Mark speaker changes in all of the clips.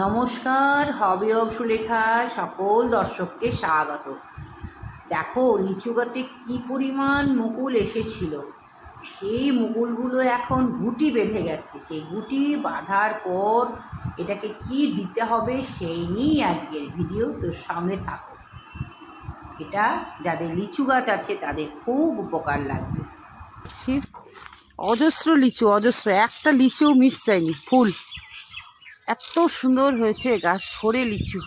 Speaker 1: নমস্কার, হবি সুলেখা, সকল দর্শককে স্বাগত। দেখো, লিচু গাছে কি পরিমাণ মুকুল এসেছিল। সেই মুকুলগুলো এখন গুটি বেঁধে গেছে। সেই গুটি বাঁধার পর এটাকে কি দিতে হবে সেই নিয়েই আজকের ভিডিও। তোর সামনে থাকো। এটা যাদের লিচু গাছ আছে, তাদের খুব উপকার লাগবে।
Speaker 2: অজস্র লিচু, অজস্র। একটা লিচু মিস চাইনি ফুল। এত সুন্দর হয়েছে গাছ ভরে লিচু।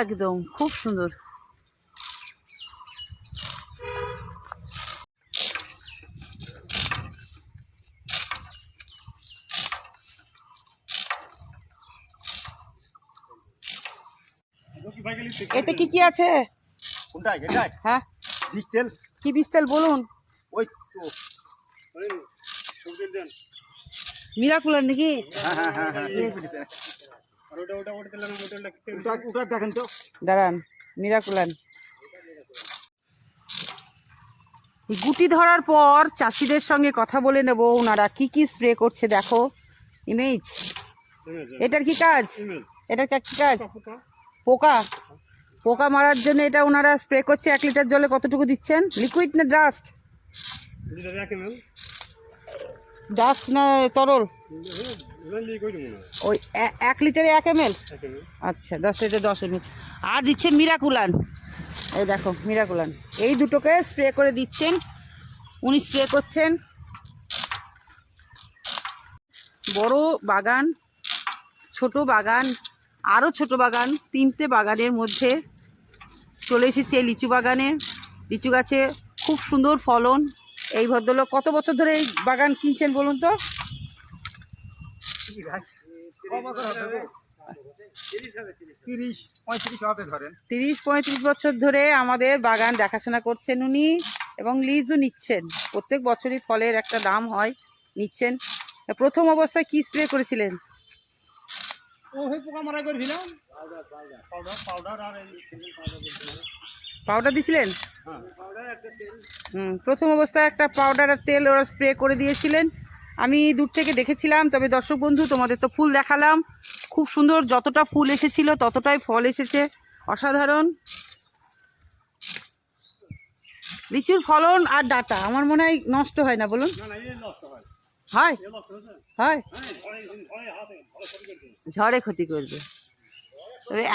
Speaker 2: একদম খুব সুন্দর। এতে কি কি আছে? হ্যাঁ।
Speaker 3: তেল।
Speaker 2: কি বিস্তাল বলুন।
Speaker 3: ওই তো।
Speaker 2: মিরাকুলার নাকি?
Speaker 3: হ্যাঁ হ্যাঁ হ্যাঁ
Speaker 2: দাঁড়ান মিরাকুলান গুটি ধরার পর চাষিদের সঙ্গে কথা বলে নেব। ওনারা কি কি স্প্রে করছে দেখো। ইমেজ এটার কি কাজ? এটার কি কাজ? পোকা? পোকা মারার জন্য এটা ওনারা স্প্রে করছে। এক লিটার জলে কতটুকু দিচ্ছেন? লিকুইড না ডাস্ট ডাস্ট না তরল? ওই এক লিটারে এক এম আচ্ছা দশ লিটার দশ এম আর দিচ্ছে মিরাকুলান এই দেখো মিরাকুলান এই দুটোকে স্প্রে করে দিচ্ছেন। উনি স্প্রে করছেন। বড় বাগান, ছোট বাগান আরও ছোট বাগান, তিনটে বাগানের মধ্যে চলে এসেছি লিচু বাগানে। লিচু গাছে খুব সুন্দর ফলন। এই ভদ্রলোক কত বছর ধরে এই বাগান কিনছেন বলুন তো?
Speaker 3: তিরিশ পঁয়ত্রিশ
Speaker 2: বছর ধরে আমাদের বাগান দেখাশোনা করছেন উনি এবং লিজও নিচ্ছেন। প্রত্যেক বছরই ফলের একটা দাম হয় নিচ্ছেন। প্রথম অবস্থায় কি স্প্রে করেছিলেন?
Speaker 3: পোকা মারা করেছিলাম। Powder powder. আর
Speaker 2: পাউডার দিছিলেন?
Speaker 3: হ্যাঁ।
Speaker 2: হুম প্রথম অবস্থায় একটা পাউডার আর তেল ওরা স্প্রে করে দিয়েছিলেন। আমি দূর থেকে দেখেছিলাম তবে দর্শক বন্ধু তোমাদের তো ফুল দেখালাম। খুব সুন্দর যতটা ফুল এসেছিল ততটাই ফল এসেছে। অসাধারণ। লিচুর ফলন আর ডাটা আমার মনে হয় নষ্ট হয় না বলুন।
Speaker 3: না না এই নষ্ট হয়।
Speaker 2: হয়?
Speaker 3: এ নষ্ট হয়েছে?
Speaker 2: হয়? ঝড়ে ক্ষতি করবে।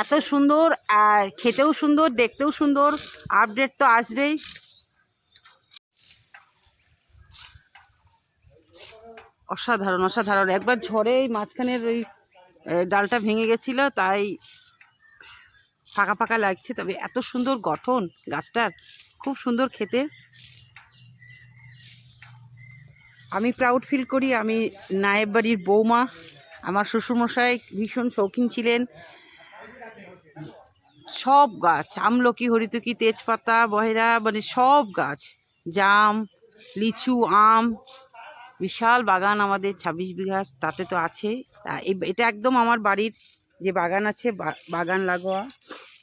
Speaker 2: এত সুন্দর আর খেতেও সুন্দর, দেখতেও সুন্দর। আপডেট তো আসবেই। অসাধারণ অসাধারণ। একবার ঝড়ে মাঝখানের ওই ডালটা ভেঙে গেছিল, তাই ফাঁকা ফাঁকা লাগছে। তবে এত সুন্দর গঠন গাছটার, খুব সুন্দর খেতে। আমি প্রাউড ফিল করি, আমি নায়েব বাড়ির বৌমা। আমার শ্বশুরমশাই ভীষণ শৌখিন ছিলেন। সব গাছ, আমলকি, হরিতকি, তেজপাতা, বহেরা মানে সব গাছ, জাম, লিচু, আম, বিশাল বাগান আমাদের ছাব্বিশ বিঘা, তাতে তো আছে। এটা একদম আমার বাড়ির যে বাগান আছে বাগান লাগোয়া।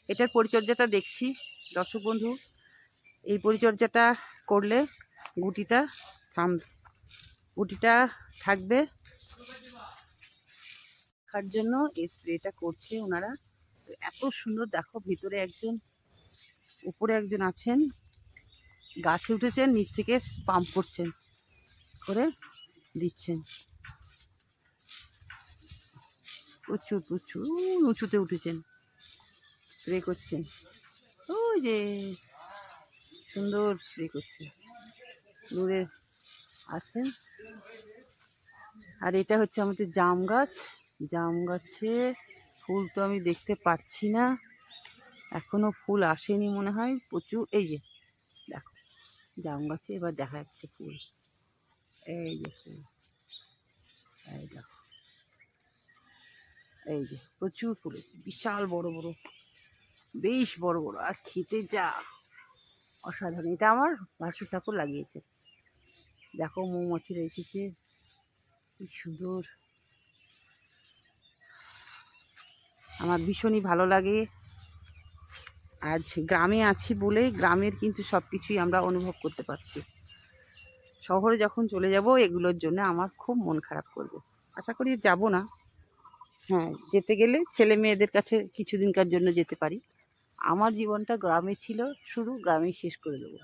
Speaker 2: এটার পরিচর্যাটা দেখছি, দর্শক বন্ধু। এই পরিচর্যাটা করলে গুটিটা থাম, গুটিটা থাকবে। রাখার জন্য এই স্প্রেটা করছে ওনারা। এত সুন্দর, দেখো ভিতরে একজন, উপরে একজন আছেন, গাছে উঠেছেন, নিচ থেকে পাম্প করছেন, করে দিচ্ছেন। প্রচুর প্রচুর উঁচুতে উঠেছেন স্প্রে করছেন। ওই যে, সুন্দর স্প্রে করছে। দূরে আছেন। আর এটা হচ্ছে আমাদের জাম গাছ। জাম গাছে ফুল তো আমি দেখতে পাচ্ছি না। এখনও ফুল আসেনি মনে হয়। প্রচুর, এই যে, দেখো, জাম গাছে এবার দেখা যাচ্ছে ফুল। এই যে ফুল, এই দেখো, এই যে, প্রচুর ফুল এসেছে, বিশাল বড় বড়, বেশ বড় বড়, আর খেতে যা অসাধারণ। এটা আমার ভাসুর ঠাকুর লাগিয়েছে। দেখো, মৌমাছিরা এসেছে, কি সুন্দর। আমার ভীষণই ভালো লাগে। আজ গ্রামে আছি বলেই গ্রামের কিন্তু সব কিছুই আমরা অনুভব করতে পারছি। শহরে যখন চলে যাব, এগুলোর জন্য আমার খুব মন খারাপ করবে।
Speaker 4: আশা করি যাব না। হ্যাঁ যেতে গেলে ছেলে মেয়েদের কাছে কিছুদিনকার জন্য যেতে পারি। আমার জীবনটা গ্রামে ছিল, শুরু গ্রামেই শেষ করে দেবো।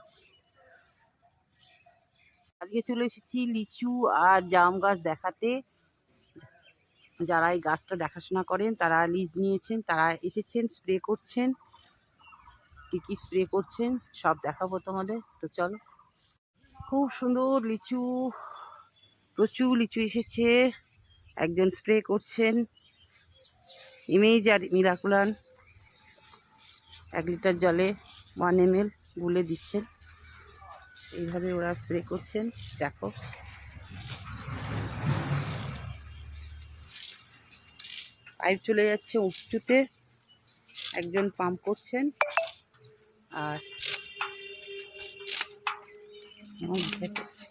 Speaker 4: আজকে চলে এসেছি লিচু আর জাম গাছ দেখাতে। যারা এই গাছটা দেখাশোনা করেন, তারা লিজ নিয়েছেন, তারা এসেছেন, স্প্রে করছেন। কী কী স্প্রে করছেন, সব দেখাবো তোমাদের। তো চলো। খুব সুন্দর লিচু, প্রচুর লিচু এসেছে। একজন স্প্রে করছেন। ইমেজ আর মিরাকুলান। এক লিটার জলে ওয়ান এম এল গুলে দিচ্ছেন। এইভাবে ওরা স্প্রে করছেন। দেখো। পাইপ চলে যাচ্ছে উঁচুতে। একজন পাম্প করছেন। আর মধ্যে করছে।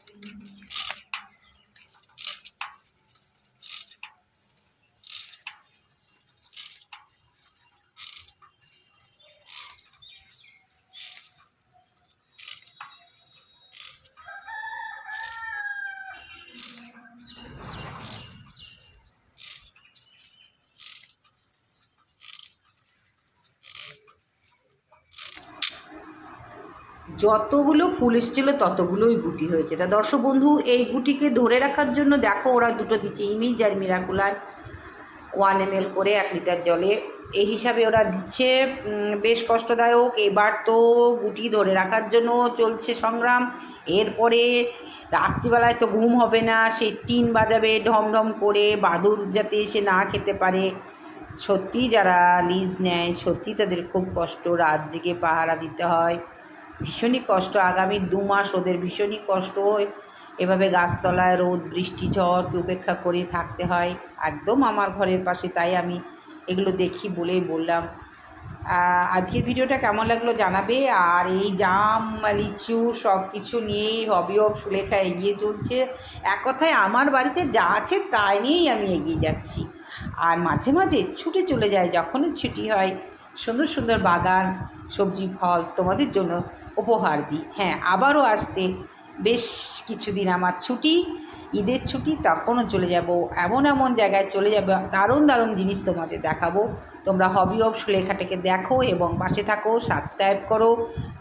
Speaker 2: যতগুলো ফুল এসেছিল, ততগুলোই গুটি হয়েছে। তা দর্শক বন্ধু, এই গুটিকে ধরে রাখার জন্য দেখো, ওরা দুটো দিচ্ছে ইমিজ আর মিরাকুলার ওয়ান এম করে এক লিটার জলে। এই হিসাবে ওরা দিচ্ছে বেশ কষ্টদায়ক। এবার তো গুটি ধরে রাখার জন্য চলছে সংগ্রাম। এরপরে রাত্রিবেলায় তো ঘুম হবে না, সে টিন বাজাবে ঢমঢম করে বাদুর যাতে এসে না খেতে পারে। সত্যি যারা লিজ নেয় সত্যি তাদের খুব কষ্ট। রাত জেগে পাহারা দিতে হয়। ভীষণই কষ্ট। আগামী দু মাস ওদের ভীষণই কষ্ট হয়। এভাবে গাছতলায় রোদ, বৃষ্টি, ঝড়কে উপেক্ষা করে থাকতে হয়। একদম আমার ঘরের পাশে, তাই আমি এগুলো দেখি বলেই বললাম। আজকের ভিডিওটা কেমন লাগল জানাবে? আর এই জাম, লিচু সব কিছু নিয়েই হবি অফ সুলেখা এগিয়ে চলছে। এক কথায় আমার বাড়িতে যা আছে তাই নিয়েই আমি এগিয়ে যাচ্ছি। আর মাঝে মাঝে ছুটে চলে যায় যখনই ছুটি হয়। সুন্দর সুন্দর বাগান, সবজি, ফল তোমাদের জন্য উপহার দিই। হ্যাঁ আবারও আসতে বেশ কিছুদিন আমার ছুটি, ঈদের ছুটি, তখনও চলে যাব। এমন এমন জায়গায় চলে যাবে, দারুণ দারুণ জিনিস তোমাদের দেখাবো। তোমরা হবি অফ সুলেখাটাকে দেখো এবং পাশে থাকো সাবস্ক্রাইব করো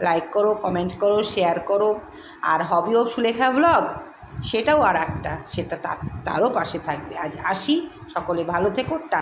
Speaker 2: লাইক করো কমেন্ট করো শেয়ার করো। আর হবি অফ সুলেখা ব্লগ সেটাও আর একটা সেটা তার, তারও পাশে থাকবে। আজ আসি, সকলে ভালো থেকো, টা